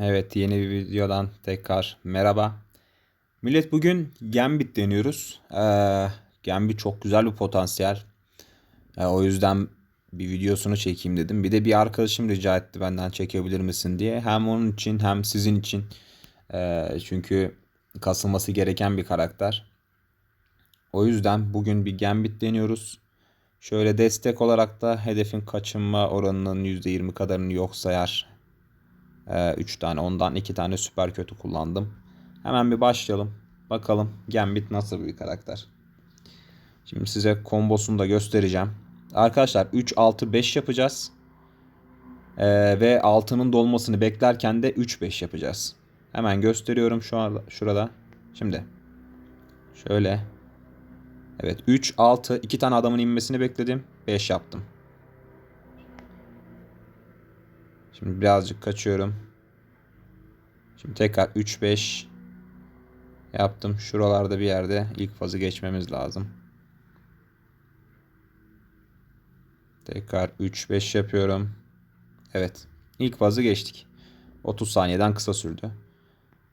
Evet yeni bir videodan tekrar merhaba. Millet bugün Gambit deniyoruz. Ee, Gambit çok güzel bir potansiyel. Ee, o yüzden bir videosunu çekeyim dedim. Bir de bir arkadaşım rica etti benden çekebilir misin diye. Hem onun için hem sizin için. Ee, çünkü kasılması gereken bir karakter. O yüzden bugün bir Gambit deniyoruz. Şöyle destek olarak da hedefin kaçınma oranının %20 kadarını yok sayar 3 tane ondan 2 tane süper kötü kullandım. Hemen bir başlayalım. Bakalım Gambit nasıl bir karakter. Şimdi size kombosunu da göstereceğim. Arkadaşlar 3 6 5 yapacağız. Ee, ve altının dolmasını beklerken de 3 5 yapacağız. Hemen gösteriyorum şu an şurada. Şimdi şöyle Evet 3 6 2 tane adamın inmesini bekledim. 5 yaptım. Şimdi birazcık kaçıyorum. Şimdi tekrar 3-5 yaptım. Şuralarda bir yerde ilk fazı geçmemiz lazım. Tekrar 3-5 yapıyorum. Evet. ilk fazı geçtik. 30 saniyeden kısa sürdü.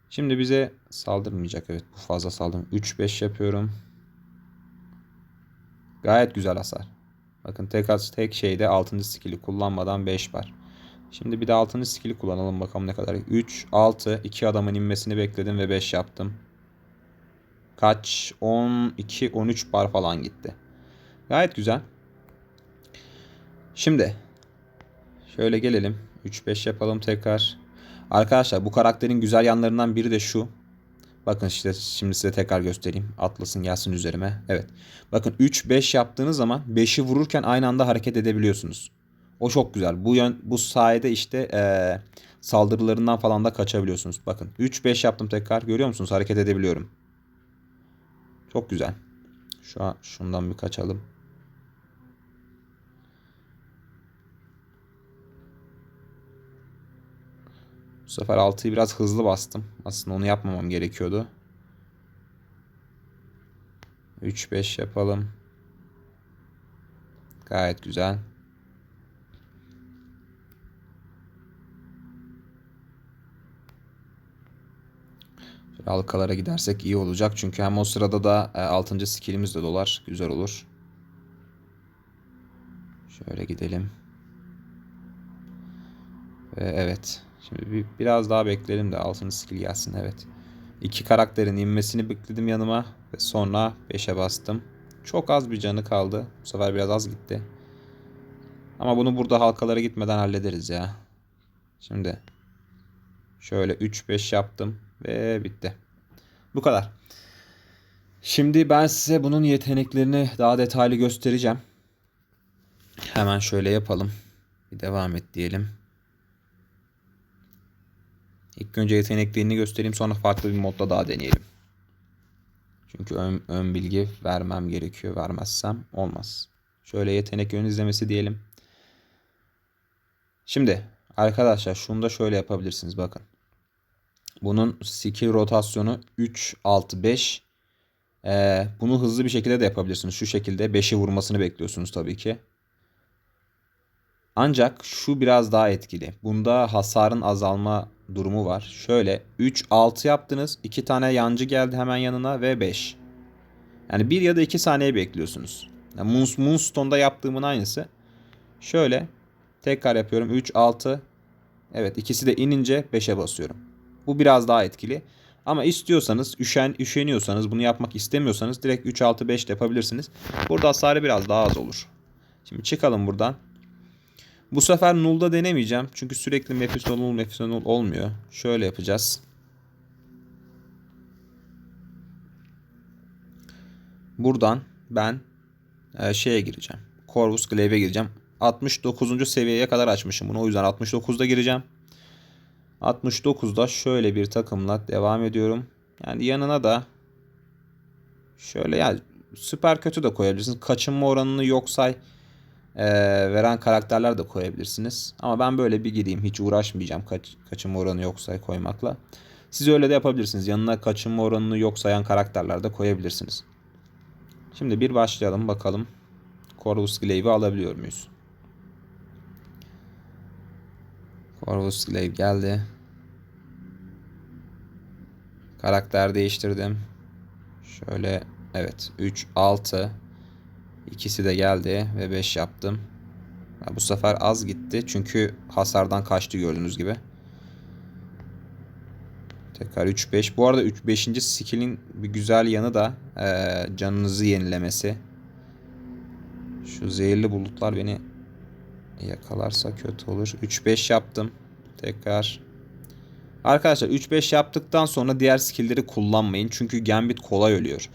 Şimdi bize saldırmayacak. Evet bu fazla saldım. 3-5 yapıyorum. Gayet güzel hasar. Bakın tek, tek şeyde 6. skill'i kullanmadan 5 var. Şimdi bir de 6. skill'i kullanalım bakalım ne kadar. 3, 6, 2 adamın inmesini bekledim ve 5 yaptım. Kaç? 12, 13 bar falan gitti. Gayet güzel. Şimdi şöyle gelelim. 3-5 yapalım tekrar. Arkadaşlar bu karakterin güzel yanlarından biri de şu. Bakın işte şimdi size tekrar göstereyim. Atlasın gelsin üzerime. Evet. Bakın 3-5 yaptığınız zaman 5'i vururken aynı anda hareket edebiliyorsunuz. O çok güzel. Bu yön, bu sayede işte ee, saldırılarından falan da kaçabiliyorsunuz. Bakın 3-5 yaptım tekrar. Görüyor musunuz? Hareket edebiliyorum. Çok güzel. Şu an şundan bir kaçalım. Bu sefer 6'yı biraz hızlı bastım. Aslında onu yapmamam gerekiyordu. 3-5 yapalım. Gayet güzel. Halkalara gidersek iyi olacak. Çünkü hem o sırada da e, 6. skillimiz de dolar. Güzel olur. Şöyle gidelim. Ve evet. Şimdi bir, biraz daha bekleyelim de 6. skill gelsin. Evet. İki karakterin inmesini bekledim yanıma. Ve sonra 5'e bastım. Çok az bir canı kaldı. Bu sefer biraz az gitti. Ama bunu burada halkalara gitmeden hallederiz ya. Şimdi şöyle 3-5 yaptım. Ve bitti. Bu kadar. Şimdi ben size bunun yeteneklerini daha detaylı göstereceğim. Hemen şöyle yapalım. Bir devam et diyelim. İlk önce yeteneklerini göstereyim sonra farklı bir modda daha deneyelim. Çünkü ön, ön bilgi vermem gerekiyor. Vermezsem olmaz. Şöyle yetenek ön izlemesi diyelim. Şimdi arkadaşlar şunu da şöyle yapabilirsiniz bakın. Bunun skill rotasyonu 3, 6, 5. Ee, bunu hızlı bir şekilde de yapabilirsiniz. Şu şekilde 5'i vurmasını bekliyorsunuz tabii ki. Ancak şu biraz daha etkili. Bunda hasarın azalma durumu var. Şöyle 3, 6 yaptınız. 2 tane yancı geldi hemen yanına ve 5. Yani 1 ya da 2 saniye bekliyorsunuz. Yani Moon, Moonstone'da yaptığımın aynısı. Şöyle tekrar yapıyorum. 3, 6. Evet ikisi de inince 5'e basıyorum. Bu biraz daha etkili. Ama istiyorsanız, üşen, üşeniyorsanız, bunu yapmak istemiyorsanız direkt 3, 6, 5 de yapabilirsiniz. Burada hasarı biraz daha az olur. Şimdi çıkalım buradan. Bu sefer null'da denemeyeceğim. Çünkü sürekli Mephisto null olmuyor. Şöyle yapacağız. Buradan ben e, şeye gireceğim. Corvus Glaive'e gireceğim. 69. seviyeye kadar açmışım bunu. O yüzden 69'da gireceğim. 69'da şöyle bir takımla devam ediyorum. Yani yanına da şöyle yani süper kötü de koyabilirsiniz. Kaçınma oranını yok say e, veren karakterler de koyabilirsiniz. Ama ben böyle bir gireyim. Hiç uğraşmayacağım kaç, kaçınma oranı yok say koymakla. Siz öyle de yapabilirsiniz. Yanına kaçınma oranını yok sayan karakterler de koyabilirsiniz. Şimdi bir başlayalım bakalım. Corvus Glaive'i alabiliyor muyuz? Corvus Glaive geldi. Karakter değiştirdim. Şöyle evet 3 6 ikisi de geldi ve 5 yaptım. Ya bu sefer az gitti çünkü hasardan kaçtı gördüğünüz gibi. Tekrar 3-5. Bu arada 3 5. skill'in bir güzel yanı da eee, canınızı yenilemesi. Şu zehirli bulutlar beni yakalarsa kötü olur. 3-5 yaptım. Tekrar. Arkadaşlar 3-5 yaptıktan sonra diğer skill'leri kullanmayın. Çünkü Gambit kolay ölüyor.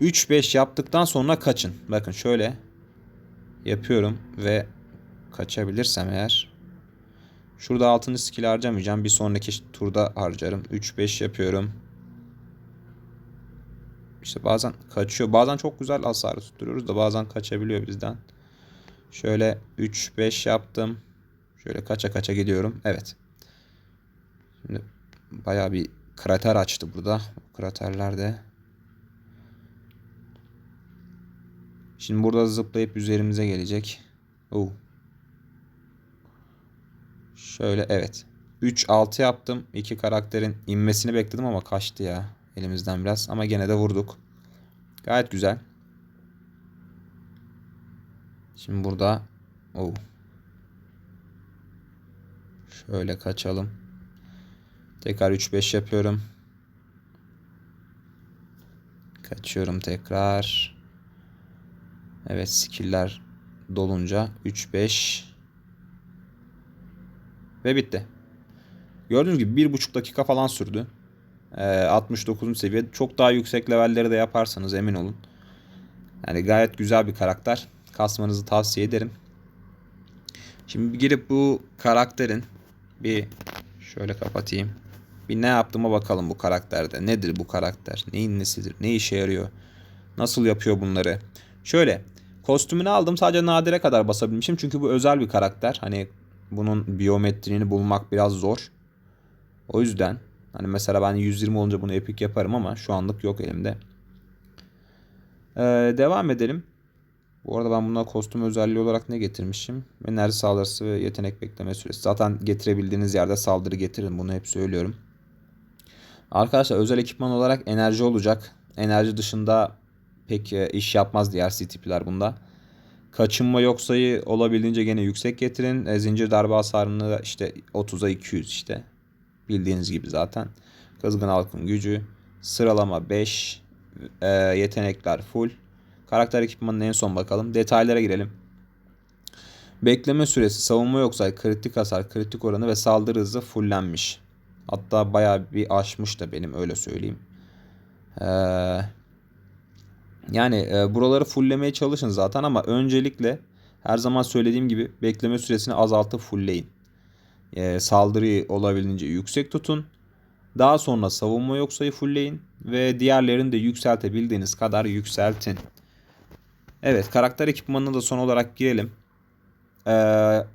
3-5 yaptıktan sonra kaçın. Bakın şöyle yapıyorum ve kaçabilirsem eğer Şurada altını skill harcamayacağım. Bir sonraki turda harcarım. 3-5 yapıyorum. İşte bazen kaçıyor. Bazen çok güzel hasarı tutturuyoruz da bazen kaçabiliyor bizden. Şöyle 3-5 yaptım. Şöyle kaça kaça gidiyorum. Evet. Şimdi bayağı bir krater açtı burada. Bu kraterlerde. Şimdi burada zıplayıp üzerimize gelecek. Oh. Şöyle evet. 3-6 yaptım. İki karakterin inmesini bekledim ama kaçtı ya. Elimizden biraz. Ama gene de vurduk. Gayet güzel. Şimdi burada oh. Şöyle kaçalım. Tekrar 3-5 yapıyorum. Kaçıyorum tekrar. Evet skill'ler dolunca 3-5 ve bitti. Gördüğünüz gibi bir buçuk dakika falan sürdü. Ee, 69. seviye. Çok daha yüksek levelleri de yaparsanız emin olun. Yani gayet güzel bir karakter. Kasmanızı tavsiye ederim. Şimdi girip bu karakterin bir şöyle kapatayım. Bir ne yaptığıma bakalım bu karakterde. Nedir bu karakter? Neyin nesidir? Ne işe yarıyor? Nasıl yapıyor bunları? Şöyle kostümünü aldım sadece nadire kadar basabilmişim. Çünkü bu özel bir karakter. Hani bunun biyometrini bulmak biraz zor. O yüzden hani mesela ben 120 olunca bunu epic yaparım ama şu anlık yok elimde. Ee, devam edelim. Bu arada ben buna kostüm özelliği olarak ne getirmişim? Enerji saldırısı ve yetenek bekleme süresi. Zaten getirebildiğiniz yerde saldırı getirin. Bunu hep söylüyorum. Arkadaşlar özel ekipman olarak enerji olacak. Enerji dışında pek e, iş yapmaz diğer CTP'ler bunda. Kaçınma yok sayı olabildiğince gene yüksek getirin. E, zincir darbe hasarını işte 30'a 200 işte. Bildiğiniz gibi zaten. Kızgın halkın gücü. Sıralama 5. E, yetenekler full. Karakter ekipmanına en son bakalım. Detaylara girelim. Bekleme süresi, savunma yok sayı, kritik hasar, kritik oranı ve saldırı hızı fullenmiş. Hatta bayağı bir aşmış da benim öyle söyleyeyim. Eee yani e, buraları fulllemeye çalışın zaten ama öncelikle her zaman söylediğim gibi bekleme süresini azaltıp fullleyin. E, saldırıyı olabildiğince yüksek tutun. Daha sonra savunma yok sayı fullleyin ve diğerlerini de yükseltebildiğiniz kadar yükseltin. Evet karakter ekipmanına da son olarak girelim. Ee,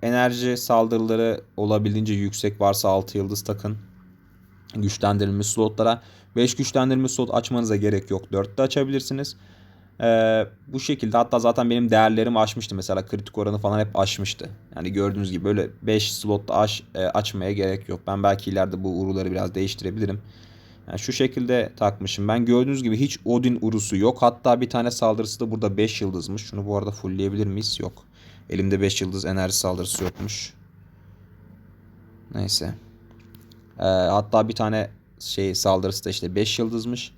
enerji saldırıları olabildiğince yüksek varsa 6 yıldız takın. Güçlendirilmiş slotlara 5 güçlendirilme slot açmanıza gerek yok. 4 de açabilirsiniz. Ee, bu şekilde hatta zaten benim değerlerim aşmıştı mesela kritik oranı falan hep aşmıştı. Yani gördüğünüz gibi böyle 5 slotta aç, e, açmaya gerek yok. Ben belki ileride bu uruları biraz değiştirebilirim. Yani şu şekilde takmışım. Ben gördüğünüz gibi hiç Odin urusu yok. Hatta bir tane saldırısı da burada 5 yıldızmış. Şunu bu arada fullleyebilir miyiz? Yok. Elimde 5 yıldız enerji saldırısı yokmuş. Neyse. Ee, hatta bir tane şey saldırısı da işte 5 yıldızmış.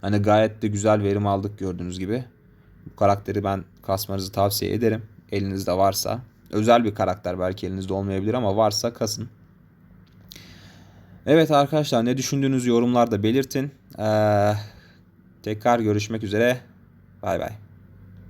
Hani gayet de güzel verim aldık gördüğünüz gibi. Bu karakteri ben kasmanızı tavsiye ederim. Elinizde varsa. Özel bir karakter belki elinizde olmayabilir ama varsa kasın. Evet arkadaşlar ne düşündüğünüzü yorumlarda belirtin. Ee, tekrar görüşmek üzere. Bay bay.